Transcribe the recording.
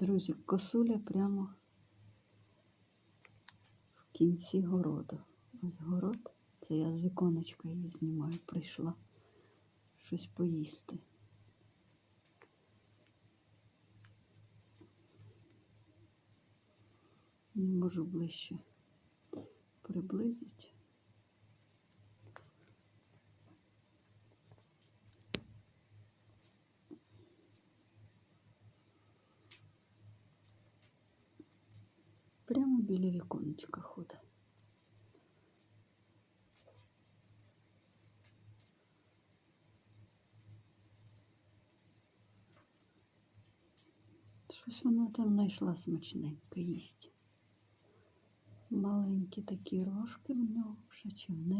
Друзі, косуля прямо в кінці городу. Ось город. Це я з віконечка її знімаю. Прийшла щось поїсти. Не можу ближче приблизити. Прямо біля віконечка ходить. Щось вона там знайшла смачненьке їсть. Маленькі такі рожки в нього вже чи в неї.